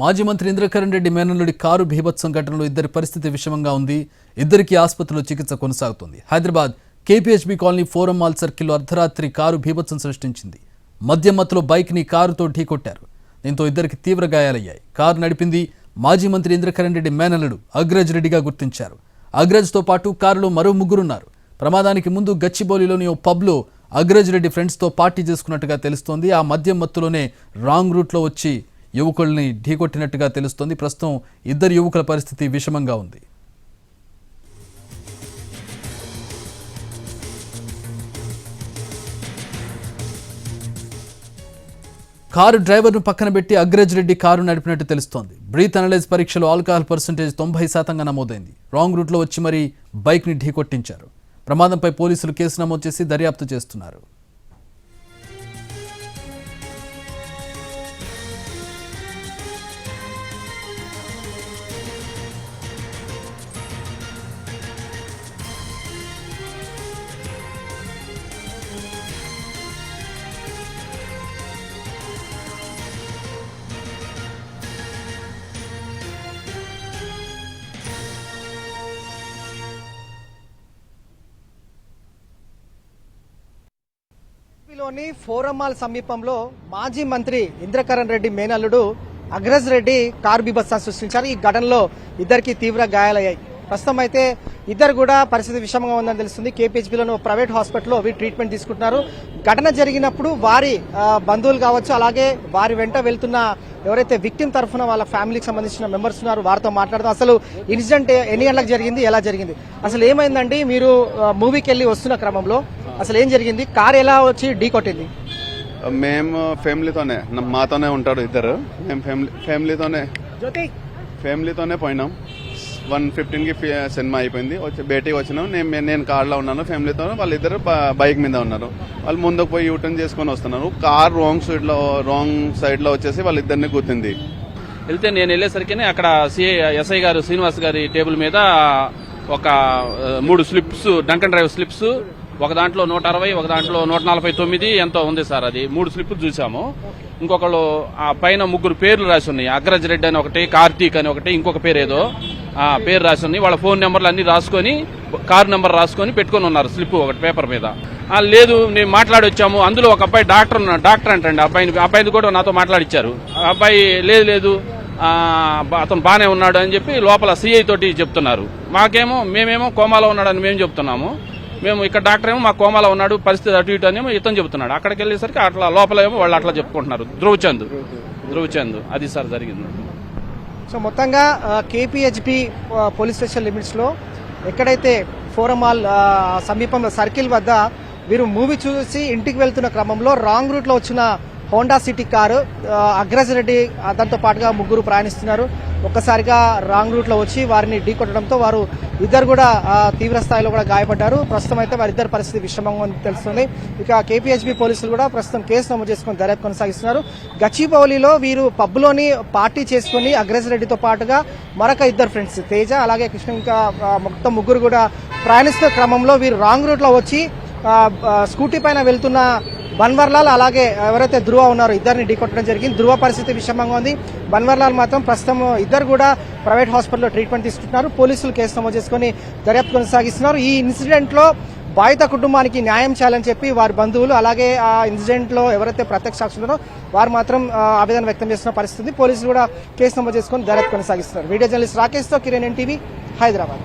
మాజీ మంత్రి ఇంద్రకరణ్ రెడ్డి మేనల్లుడి కారు భీభత్సం ఘటనలో ఇద్దరి పరిస్థితి విషమంగా ఉంది. ఇద్దరికి ఆసుపత్రిలో చికిత్స కొనసాగుతోంది. Hyderabad KPHB colony forum mall సర్కిల్లో అర్ధరాత్రి కారు భీభత్సం సృష్టించింది. మద్యం మత్తులో బైక్ని కారుతో ఢీకొట్టారు. దీంతో ఇద్దరికి తీవ్ర గాయాలయ్యాయి. కారు నడిపింది మాజీ మంత్రి ఇంద్రకరణ్ రెడ్డి మేనల్లుడు అగ్రజ్ రెడ్డిగా గుర్తించారు. అగ్రజ్తో పాటు కారులో మరో ముగ్గురున్నారు. ప్రమాదానికి ముందు గచ్చిబౌలిలోని ఓ పబ్లో అగ్రజ్ రెడ్డి ఫ్రెండ్స్తో పార్టీ చేసుకున్నట్టుగా తెలుస్తోంది. ఆ మద్యం మత్తులోనే రాంగ్ రూట్లో వచ్చి యువకుల్ని ఢీకొట్టినట్టుగా తెలుస్తోంది. ప్రస్తుతం ఇద్దరు యువకుల పరిస్థితి విషమంగా ఉంది. కారు డ్రైవర్ను పక్కన పెట్టి అగ్రజ్ రెడ్డి కారు నడిపినట్టు తెలుస్తోంది. బ్రీత్ అనలైజ్ పరీక్షలో ఆల్కహాల్ పర్సంటేజ్ తొంభై శాతంగా నమోదైంది. రాంగ్ రూట్లో వచ్చి మరీ బైక్ని ఢీకొట్టించారు. ప్రమాదంపై పోలీసులు కేసు నమోదు చేసి దర్యాప్తు చేస్తున్నారు. ఫోరం ఫోరమాల్ సమీపంలో మాజీ మంత్రి ఇంద్రకరణ్ రెడ్డి మేనల్లుడు అగ్రజ్ రెడ్డి కార్ బీభత్సం సృష్టించారు. ఈ ఘటనలో ఇద్దరికి తీవ్ర గాయాలయ్యాయి. ప్రస్తుతం అయితే ఇద్దరు కూడా పరిస్థితి విషమంగా ఉందని తెలుస్తుంది. కేపీహెచ్బీలోని ప్రైవేట్ హాస్పిటల్లో వీరు ట్రీట్మెంట్ తీసుకుంటున్నారు. ఘటన జరిగినప్పుడు వారి బంధువులు కావచ్చు అలాగే వారి వెంట వెళ్తున్న ఎవరైతే విక్టిమ్ తరఫున వాళ్ళ ఫ్యామిలీకి సంబంధించిన మెంబర్స్ ఉన్నారు వారితో మాట్లాడదాం. అసలు ఇన్సిడెంట్ ఎన్ని గంటలకు జరిగింది? ఎలా జరిగింది? అసలు ఏమైందండి? మీరు మూవీకి వెళ్ళి వస్తున్న క్రమంలో అసలు ఏం జరిగింది? కార్ ఎలా వచ్చి ఢీ కొట్టింది? మేము ఫ్యామిలీతోనే మాతోనే ఉంటాడు ఇద్దరు. మేము ఫ్యామిలీ ఫ్యామిలీతోనే జ్యోతి! ఫ్యామిలీతోనే పోయినాం. వన్ ఫిఫ్టీన్కి సినిమా అయిపోయింది. వచ్చి బయటికి వచ్చినాం. నేను నేను కార్లో ఉన్నాను ఫ్యామిలీతో. వాళ్ళిద్దరు బైక్ మీద ఉన్నారు. వాళ్ళు ముందుకు పోయి యూటర్న్ చేసుకొని వస్తున్నారు. కార్ రాంగ్ సైడ్లో రాంగ్ సైడ్లో వచ్చేసి వాళ్ళిద్దరిని గుర్తింది. వెళ్తే నేను వెళ్ళేసరికి అక్కడ సిఐ ఎస్ఐ గారు శ్రీనివాస్ గారి టేబుల్ మీద ఒక మూడు స్లిప్స్ డంకన్ డ్రైవ్ స్లిప్స్ ఒక దాంట్లో నూట అరవై ఒక దాంట్లో నూట నలభై తొమ్మిది ఎంతో ఉంది సార్ అది. మూడు స్లిప్లు చూసాము. ఇంకొకళ్ళు ఆ పైన ముగ్గురు పేర్లు రాసి ఉన్నాయి. అగ్రజ్ రెడ్డి అని ఒకటి కార్తీక్ అని ఒకటి ఇంకొక పేరు ఏదో ఆ పేరు రాసి ఉన్నాయి. వాళ్ళ ఫోన్ నెంబర్లు అన్ని రాసుకొని కార్ నెంబర్ రాసుకొని పెట్టుకొని ఉన్నారు స్లిప్ ఒకటి పేపర్ మీద. లేదు నేను మాట్లాడి వచ్చాము. అందులో ఒక అబ్బాయి డాక్టర్ ఉన్నాడు. డాక్టర్ అంటండి ఆ అబ్బాయిని ఆ అబ్బాయిని కూడా నాతో మాట్లాడిచ్చారు. అబ్బాయి లేదు లేదు అతను బాగానే ఉన్నాడు అని చెప్పి లోపల సిఐ తోటి చెప్తున్నారు. మాకేమో మేమేమో కోమాలో ఉన్నాడని మేము చెప్తున్నాము. మేము ఇక్కడ డాక్టర్ ఏమో మా కోమాలో ఉన్నాడు పరిస్థితి అటు ఇటు అని ఇతను చెబుతున్నాడు. అక్కడికి వెళ్ళేసరికి అట్లా లోపల ఏమో వాళ్ళు అట్లా చెప్పుకుంటున్నారు. ధ్రువచంద్. ధ్రువచంద్. అది సార్ జరిగింది. సో మొత్తంగా కేపీహెచ్బి పోలీస్ స్టేషన్ లిమిట్స్లో ఎక్కడైతే ఫోరం హాల్ సమీపంలో సర్కిల్ వద్ద వీరు మూవీ చూసి ఇంటికి వెళ్తున్న క్రమంలో రాంగ్ రూట్లో వచ్చిన Honda City car Agraj Reddy అతనితో పాటుగా ముగ్గురు ప్రయాణిస్తున్నారు. ఒక్కసారిగా రాంగ్ రూట్లో వచ్చి వారిని ఢీ కొట్టడంతో వారు ఇద్దరు కూడా తీవ్ర స్థాయిలో కూడా గాయపడ్డారు. ప్రస్తుతం అయితే వారిద్దరి పరిస్థితి విషమంగా తెలుస్తుంది. ఇక కేపీహెచ్బి పోలీసులు కూడా ప్రస్తుతం కేసు నమోదు చేసుకుని దర్యాప్తు కొనసాగిస్తున్నారు. గచ్చిబౌలిలో వీరు పబ్లోని పార్టీ చేసుకుని అగ్రజ్ రెడ్డితో పాటుగా మరొక ఇద్దరు ఫ్రెండ్స్ తేజ అలాగే కృష్ణ ఇంకా మొత్తం ముగ్గురు కూడా ప్రయాణిస్తున్న క్రమంలో వీరు రాంగ్ రూట్లో వచ్చి స్కూటీ పైన వెళ్తున్న బన్వర్లాల్ అలాగే ఎవరైతే ధృవ ఉన్నారో ఇద్దరిని ఢీకొట్టడం జరిగింది. ధృవ పరిస్థితి విషమంగా ఉంది. బన్వర్లాల్ మాత్రం ప్రస్తుతం ఇద్దరు కూడా ప్రైవేట్ హాస్పిటల్లో ట్రీట్మెంట్ తీసుకుంటున్నారు. పోలీసులు కేసు నమోదు చేసుకుని దర్యాప్తు కొనసాగిస్తున్నారు. ఈ ఇన్సిడెంట్లో బాధిత కుటుంబానికి న్యాయం చేయాలని చెప్పి వారి బంధువులు అలాగే ఆ ఇన్సిడెంట్లో ఎవరైతే ప్రత్యక్ష సాక్షులున్నారో వారు మాత్రం ఆవేదన వ్యక్తం చేస్తున్న పరిస్థితి పోలీసులు కూడా కేసు నమోదు చేసుకుని దర్యాప్తు కొనసాగిస్తున్నారు. వీడియో జర్నలిస్ట్ రాకేష్తో కిరణ్ ఎన్టీవీ హైదరాబాద్.